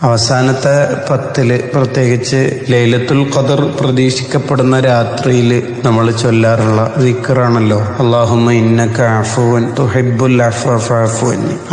അവസാനത്തെ പത്തിൽ പ്രത്യേകിച്ച് ലൈലത്തുൽ ഖദർ പ്രതീക്ഷിക്കപ്പെടുന്ന രാത്രിയിൽ നമ്മൾ ചൊല്ലാറുള്ള ദിക്കറാണല്ലോ അള്ളാഹുമ ഇന്നക അഫുവൻ തുഹിബുൽ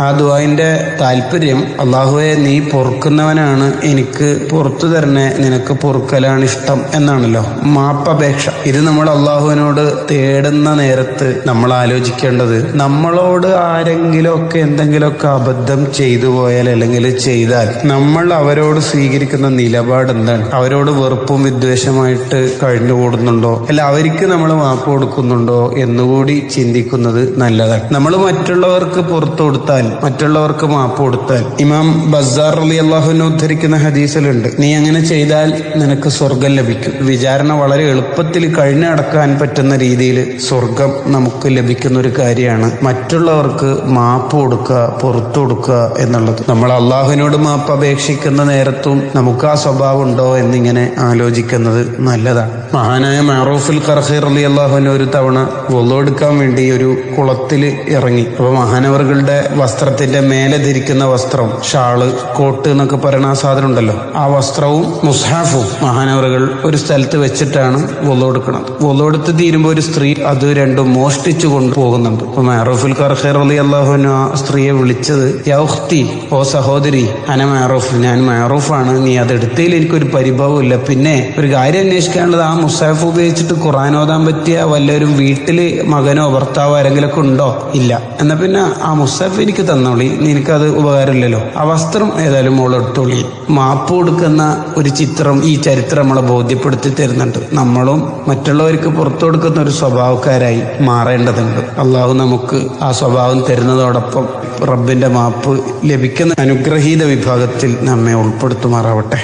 ആ ദുആന്റെ താല്പര്യം അള്ളാഹുവെ നീ പൊറുക്കുന്നവനാണ് എനിക്ക് പുറത്തു തരണേ നിനക്ക് പൊറുക്കലാണ് ഇഷ്ടം എന്നാണല്ലോ. മാപ്പപേക്ഷ. ഇത് നമ്മൾ അള്ളാഹുവിനോട് തേടുന്ന നേരത്ത് നമ്മൾ ആലോചിക്കേണ്ടത് നമ്മളോട് ആരെങ്കിലുമൊക്കെ എന്തെങ്കിലുമൊക്കെ അബദ്ധം ചെയ്തു പോയാൽ അല്ലെങ്കിൽ ചെയ്താൽ നമ്മൾ അവരോട് സ്വീകരിക്കുന്ന നിലപാട് എന്താണ്? അവരോട് വെറുപ്പും വിദ്വേഷമായിട്ട് കഴിഞ്ഞുകൂടുന്നുണ്ടോ അല്ല അവർക്ക് നമ്മൾ മാപ്പ് കൊടുക്കുന്നുണ്ടോ എന്നുകൂടി ചിന്തിക്കുന്നത് നല്ലതാണ്. നമ്മൾ മറ്റുള്ളവർക്ക് പുറത്തു കൊടുത്താൽ മറ്റുള്ളവർക്ക് മാപ്പ് കൊടുത്താൽ. ഇമാം ബസാർ അലി അള്ളാഹുവിനെ ഉദ്ധരിക്കുന്ന ഹദീസിലുണ്ട് നീ അങ്ങനെ ചെയ്താൽ നിനക്ക് സ്വർഗം ലഭിക്കും. വിചാരണ വളരെ എളുപ്പത്തിൽ കഴിഞ്ഞടക്കാൻ പറ്റുന്ന രീതിയിൽ സ്വർഗം നമുക്ക് ലഭിക്കുന്ന ഒരു കാര്യമാണ് മറ്റുള്ളവർക്ക് മാപ്പ് കൊടുക്കുക പുറത്തു കൊടുക്കുക എന്നുള്ളത്. നമ്മൾ അള്ളാഹുവിനോട് മാപ്പ് അപേക്ഷിക്കുന്ന നേരത്തും നമുക്ക് ആ സ്വഭാവം ഉണ്ടോ എന്നിങ്ങനെ ആലോചിക്കുന്നത് നല്ലതാണ്. മഹാനായ മാറൂഫുൽ ഖർഹീർ അലി അള്ളാഹുവിന് ഒരു തവണ വെള്ളമെടുക്കാൻ വേണ്ടി ഒരു കുളത്തിൽ ഇറങ്ങി. അപ്പൊ മഹാനവറുകളുടെ വസ്ത്രത്തിന്റെ മേലെ ധരിക്കുന്ന വസ്ത്രം ഷാൾ കോട്ട് എന്നൊക്കെ പറയുന്ന ആ സാധനം ഉണ്ടല്ലോ. ആ വസ്ത്രവും മുസ്ഹാഫും മഹാനവറുകൾ ഒരു സ്ഥലത്ത് വെച്ചിട്ടാണ് വെള്ളമെടുക്കുന്നത് വെള്ളമെടുത്ത് തീരുമ്പോൾ ഒരു സ്ത്രീ അത് രണ്ടും മോഷ്ടിച്ചു കൊണ്ട് പോകുന്നുണ്ട്. അപ്പൊ മാറൂഫുൽ ഖർഹീർ അലി അള്ളാഹുവിന് ആ സ്ത്രീയെ വിളിച്ചത് യൗഹ്തി ഓ സഹോദരി അന മാറൂഫ് ഞാൻ മാറൂഫാണ്. നീ അത് എടുത്തതിൽ എനിക്കൊരു പരിഭവമില്ല പിന്നെ ഒരു കാര്യം അന്വേഷിക്കാനുള്ളത് ആ മുസാഫ് ഉപയോഗിച്ചിട്ട് ഖുറാൻ ഓതാൻ പറ്റിയ വല്ലവരും വീട്ടിൽ മകനോ ഭർത്താവോ ആരെങ്കിലൊക്കെ ഉണ്ടോ? ഇല്ല. എന്നാ പിന്നെ ആ മുസാഫ് എനിക്ക് തന്നോളി. നിനക്കത് ഉപകാരമില്ലല്ലോ. ആ വസ്ത്രം ഏതായാലും മോൾ എടുത്തോളി. മാപ്പ് കൊടുക്കുന്ന ഒരു ചിത്രം ഈ ചരിത്രം നമ്മളെ ബോധ്യപ്പെടുത്തി തരുന്നുണ്ട്. നമ്മളും മറ്റുള്ളവർക്ക് പുറത്തു കൊടുക്കുന്ന ഒരു സ്വഭാവക്കാരായി മാറേണ്ടതുണ്ട്. അള്ളാഹു നമുക്ക് ആ സ്വഭാവം തരുന്നതോടൊപ്പം റബ്ബിന്റെ മാപ്പ് ലഭിക്കുന്ന അനുഗ്രഹീത വിഭാഗത്തിൽ നമ്മെ ഉൾപ്പെടുത്തുമാറാവട്ടെ